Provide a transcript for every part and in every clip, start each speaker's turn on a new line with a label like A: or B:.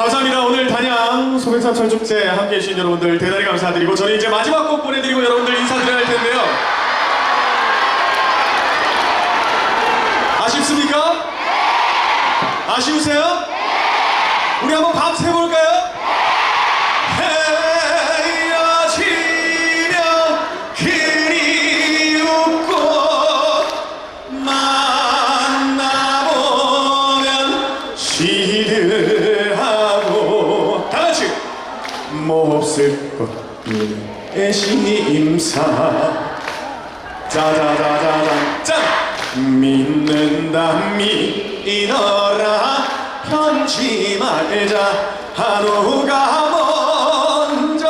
A: 감사합니다. 오늘 단양 소백산 철축제 함께 해주신 여러분들 대단히 감사드리고 저는 이제 마지막 곡 보내드리고 여러분들 인사드려야 할 텐데요. 아쉽습니까? 아쉬우세요? 우리 한번 밤새 볼까요? 헤어지면 그리웠고 만나보면 시들 몹쓸 것의 심사. 짜자자자잔 짠 믿는다 믿어라. 편지 말자. 한우가 먼저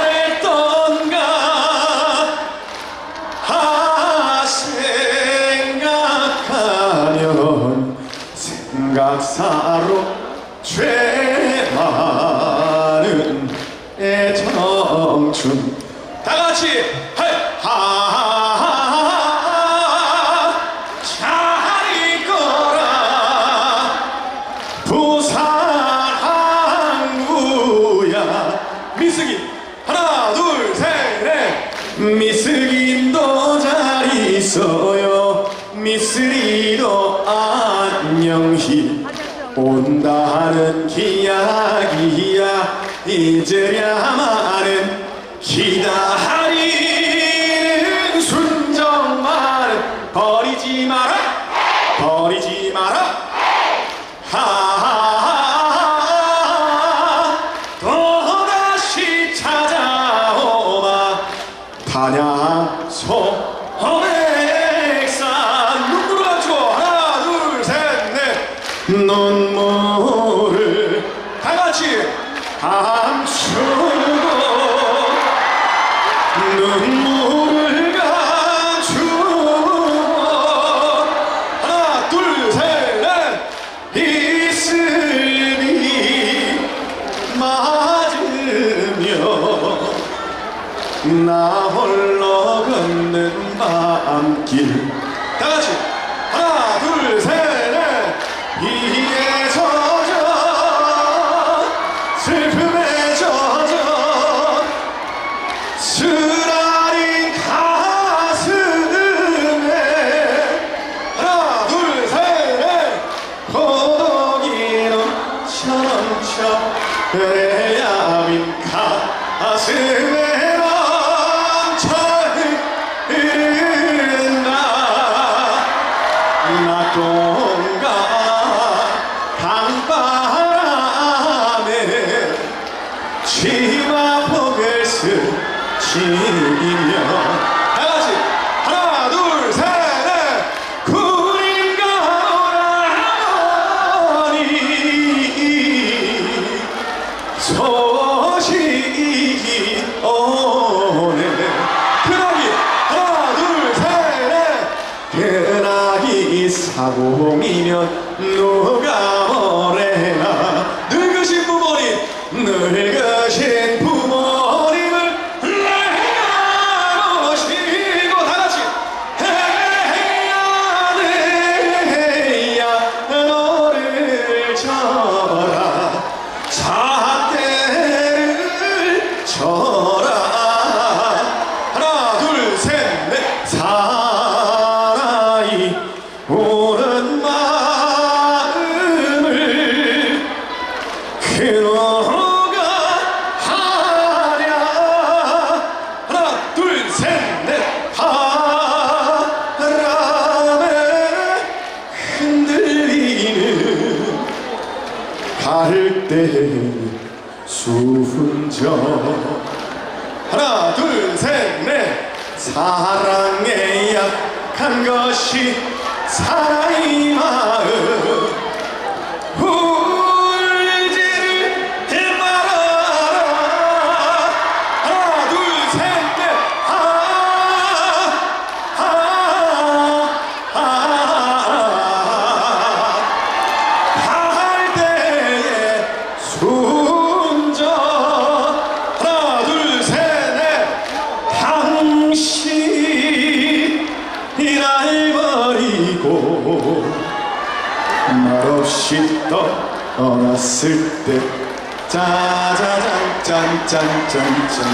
A: 말했던가. 아 생각하면 생각사로 죄 같이 잘 있거라 부산 항구야 미스기 하나 둘셋넷 미스김도 잘 있어요 미스리도 안녕히 온다는 기약이야 이제야만은 기다리는 순정만은 버리지 마라. 버리지 마라. 하하하하 또다시 찾아오마. 단양 소백산 눈물을 감추고 하나 둘셋넷. 눈물을 다같이. 감추 다 같이 그나기 사공이면 누가 뭐래나 것이 사랑이 마음 날버리고 말없이 떠났을 때 짜자잔 짠짠짠짠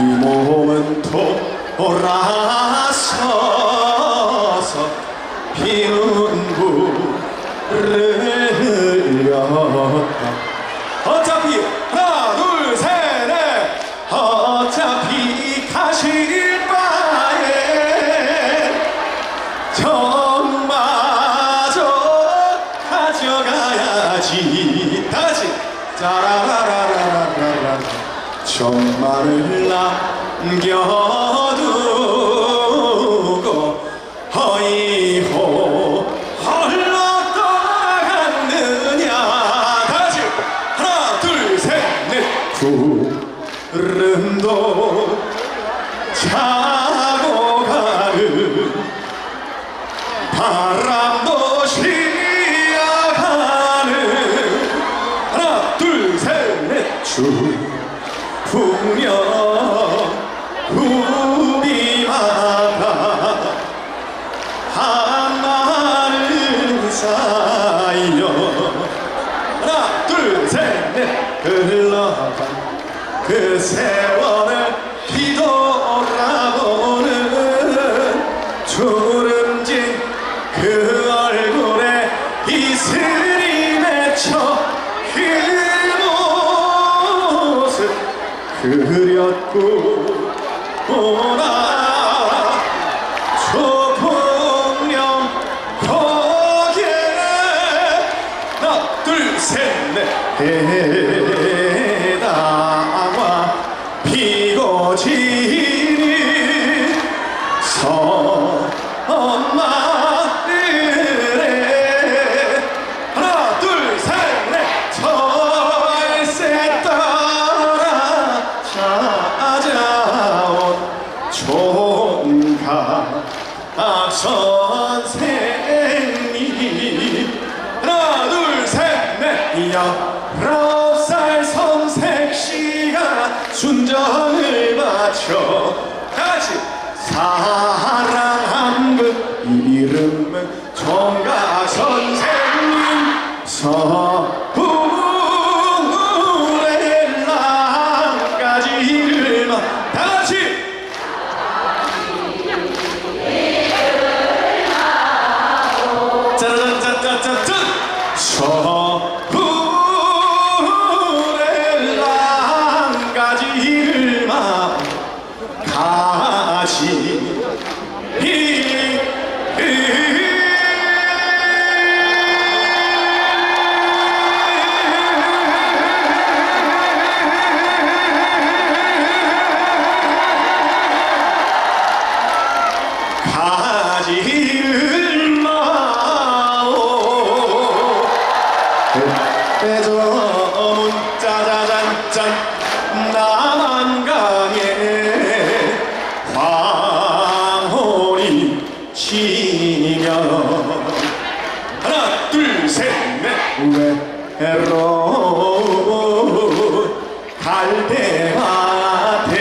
A: 이 몸은 돌아서서 비우 정말을 남겨두고 허이호 흘러떠갔느냐. 다같이 하나 둘 셋넷. 구름도 차고 가는 바람 이슬이 맺혀 그 모습 그렸고 이름은 정가 선생님. 선 느끼면. 하나 둘 셋넷. 외로운 갈대밭에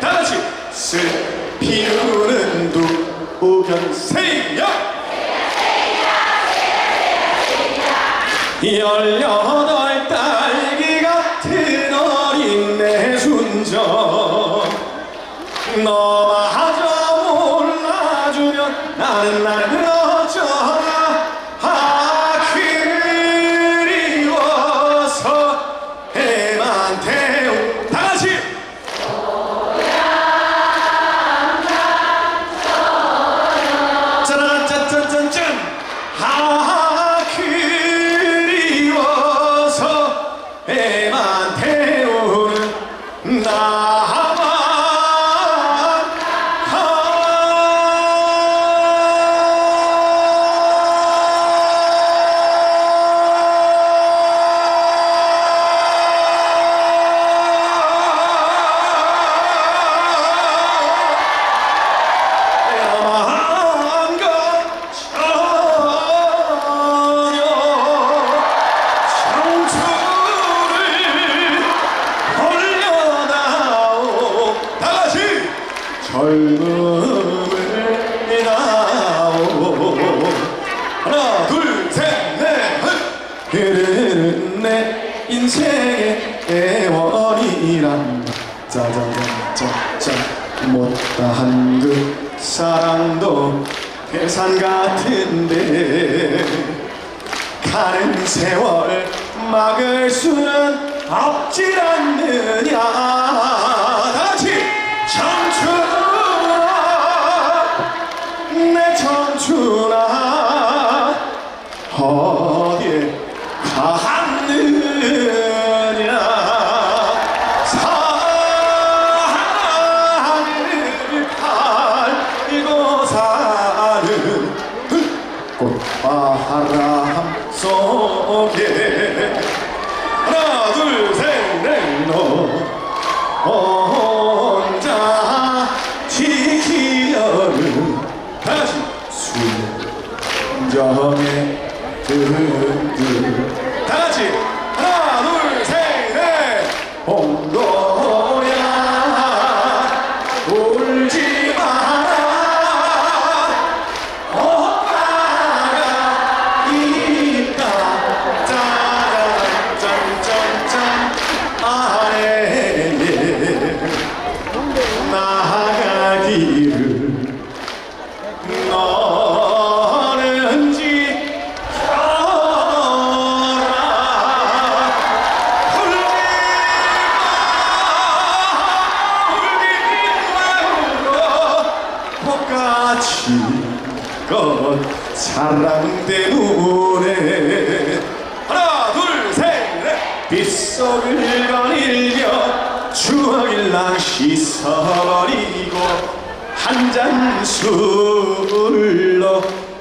A: 다같이 슬피우는 두우견 세야. 열려. আল্লাহ 못다한 그 사랑도 해산 같은데 가는 세월 막을 수는 없질 않느냐. 다같이 청춘아 내 청춘아. 순정의 그들. 다 같이 하나 둘 셋 넷. 홈런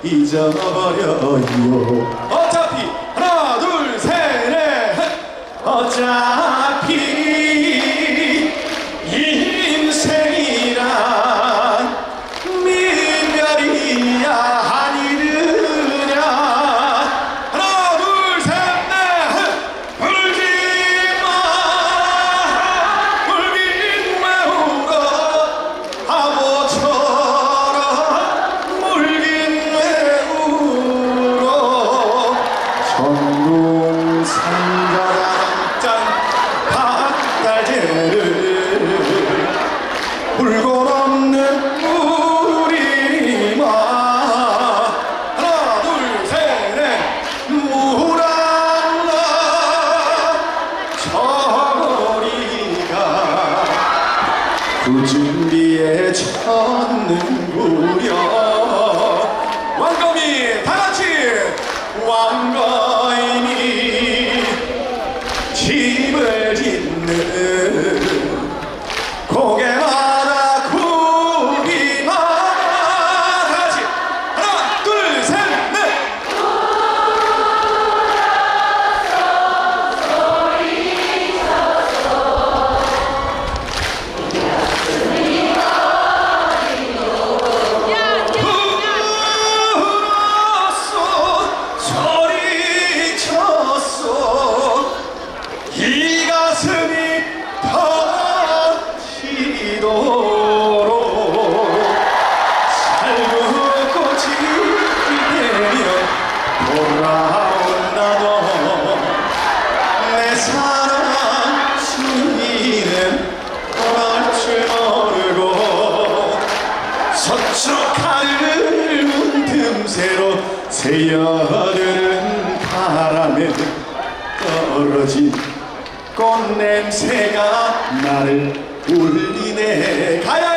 A: 잊어버려요. 어차피 하나 둘셋넷. 어차피 새여드는 바람에 떨어진 꽃냄새가 나를 울리네. 가야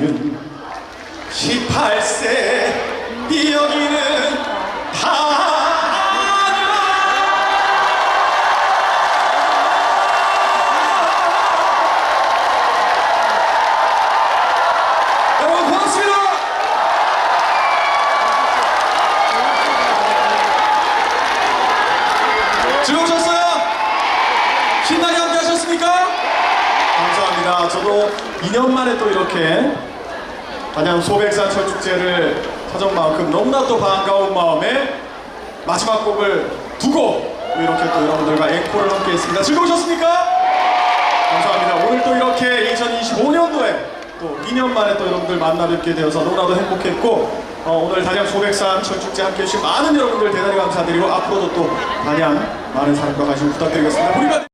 A: 여기는 18세 여기는 다 2년 만에 또 이렇게 단양 소백산 철축제를 찾아온 만큼 너무나 또 반가운 마음에 마지막 곡을 두고 이렇게 또 여러분들과 앵콜을 함께 했습니다. 즐거우셨습니까? 감사합니다. 오늘 또 이렇게 2025년도에 또 2년 만에 또 여러분들 만나 뵙게 되어서 너무나도 행복했고 어, 오늘 단양 소백산 철축제 함께 해주신 많은 여러분들 대단히 감사드리고 앞으로도 또 단양 많은 사랑과 관심 부탁드리겠습니다. 우리가